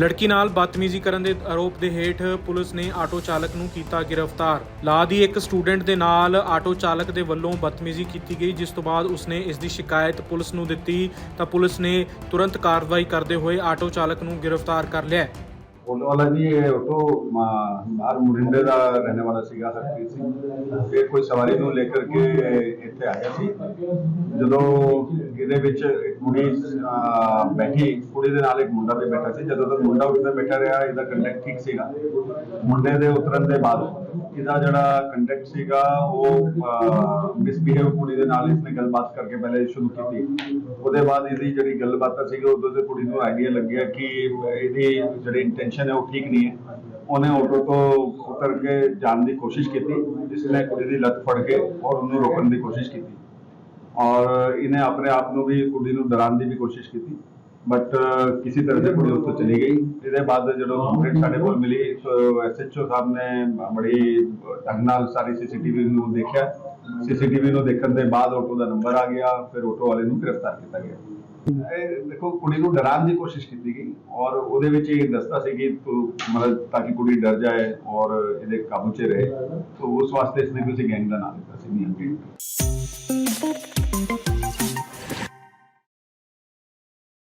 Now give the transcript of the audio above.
ਲੜਕੀ ਨਾਲ ਬਦਤਮੀਜ਼ੀ ਕਰਨ ਦੇ ਆਰੋਪ ਦੇ ਹੇਠ ਪੁਲਿਸ ਨੇ ਆਟੋ ਚਾਲਕ ਨੂੰ ਕੀਤਾ ਗ੍ਰਿਫਤਾਰ। ਲਾ ਦੀ ਇੱਕ ਸਟੂਡੈਂਟ ਦੇ ਨਾਲ ਆਟੋ ਚਾਲਕ ਦੇ ਵੱਲੋਂ ਬਦਤਮੀਜ਼ੀ ਕੀਤੀ ਗਈ, ਜਿਸ ਤੋਂ ਬਾਅਦ ਉਸਨੇ ਇਸ ਦੀ ਸ਼ਿਕਾਇਤ ਪੁਲਿਸ ਨੂੰ ਦਿੱਤੀ। ਤਾਂ ਪੁਲਿਸ ਨੇ ਤੁਰੰਤ ਕਾਰਵਾਈ ਕਰਦੇ ਹੋਏ ਆਟੋ ਚਾਲਕ ਨੂੰ ਗ੍ਰਿਫਤਾਰ ਕਰ ਲਿਆ ਵਾਲਾ ਜੀ, ਇਹ ਆਟੋ ਬਾਹਰ ਮੁਰਿੰਡੇ ਦਾ ਰਹਿਣ ਵਾਲਾ ਸੀਗਾ, ਹਰਪ੍ਰੀਤ ਸਿੰਘ। ਇਹ ਕੋਈ ਸਵਾਰੀ ਨੂੰ ਲੈ ਕੇ ਇੱਥੇ ਆਇਆ ਸੀ। ਜਦੋਂ ਇਹਦੇ ਵਿੱਚ ਇੱਕ ਕੁੜੀ ਬੈਠੀ, ਕੁੜੀ ਦੇ ਨਾਲ ਇੱਕ ਮੁੰਡਾ ਵੀ ਬੈਠਾ ਸੀ। ਜਦੋਂ ਤੱਕ ਮੁੰਡਾ ਉੱਤੇ ਬੈਠਾ ਰਿਹਾ, ਇਹਦਾ ਕੰਟੈਕਟ ਠੀਕ ਸੀਗਾ। ਮੁੰਡੇ ਦੇ ਉਤਰਨ ਦੇ ਬਾਅਦ ਇਹਦਾ ਜਿਹੜਾ ਕੰਟੈਕਟ ਸੀਗਾ, ਉਹ ਮਿਸਬਿਹੇਵ ਕੁੜੀ ਦੇ ਨਾਲ ਇਸਨੇ ਗੱਲਬਾਤ ਕਰਕੇ ਪਹਿਲੇ ਸ਼ੁਰੂ ਕੀਤੀ। ਉਹਦੇ ਬਾਅਦ ਇਹਦੀ ਜਿਹੜੀ ਗੱਲਬਾਤ ਸੀਗੀ, ਉਦੋਂ ਤੇ ਕੁੜੀ ਨੂੰ ਆਈਡੀਆ ਲੱਗਿਆ ਕਿ ਇਹਦੀ ਜਿਹੜੀ ਇੰਟੈਂਸ਼ਨ ਹੈ, ਉਹ ਠੀਕ ਨਹੀਂ ਹੈ। ਉਹਨੇ ਆਟੋ ਤੋਂ ਉਤਰ ਕੇ ਜਾਣ ਦੀ ਕੋਸ਼ਿਸ਼ ਕੀਤੀ ਜਿਸਨੇ ਕੁੜੀ ਦੀ ਲੱਤ ਫੜ ਕੇ ਔਰ ਉਹਨੂੰ ਰੋਕਣ ਦੀ ਕੋਸ਼ਿਸ਼ ਕੀਤੀ। ਔਰ ਇਹਨੇ ਆਪਣੇ ਆਪ ਨੂੰ ਵੀ, ਕੁੜੀ ਨੂੰ ਡਰਾਉਣ ਦੀ ਵੀ ਕੋਸ਼ਿਸ਼ ਕੀਤੀ। ਬਟ ਕਿਸੇ ਤਰ੍ਹਾਂ ਸੇ ਕੁੜੀ ਉੱਥੋਂ ਚਲੀ ਗਈ। ਇਹਦੇ ਬਾਅਦ ਜਦੋਂ ਕੰਪਲੇਂਟ ਸਾਡੇ ਕੋਲ ਮਿਲੀ, ਸੋ ਐਸਐਚਓ ਸਾਹਿਬ ਨੇ ਬੜੀ ਢੰਗ ਨਾਲ ਸਾਰੀ ਸੀਸੀਟੀਵੀ ਨੂੰ ਦੇਖਿਆ। ਸੀਸੀਟੀਵੀ ਨੂੰ ਦੇਖਣ ਦੇ ਬਾਅਦ ਆਟੋ ਦਾ ਨੰਬਰ ਆ ਗਿਆ, ਫਿਰ ਆਟੋ ਵਾਲੇ ਨੂੰ ਗ੍ਰਿਫਤਾਰ ਕੀਤਾ ਗਿਆ। ਇਹ ਦੇਖੋ, ਕੁੜੀ ਨੂੰ ਡਰਾਉਣ ਦੀ ਕੋਸ਼ਿਸ਼ ਕੀਤੀ ਗਈ ਔਰ ਉਹਦੇ ਵਿੱਚ ਇਹ ਦੱਸਦਾ ਸੀ ਕਿ ਮਤਲਬ ਤਾਂ ਕਿ ਕੁੜੀ ਡਰ ਜਾਏ ਔਰ ਇਹਦੇ ਕਾਬੂ 'ਚ ਰਹੇ। ਸੋ ਉਸ ਵਾਸਤੇ ਇਸਨੇ ਕਿਸੇ ਗੈਂਗ ਦਾ ਨਾਮ ਦਿੱਤਾ ਸੀ ਨੀਅਮ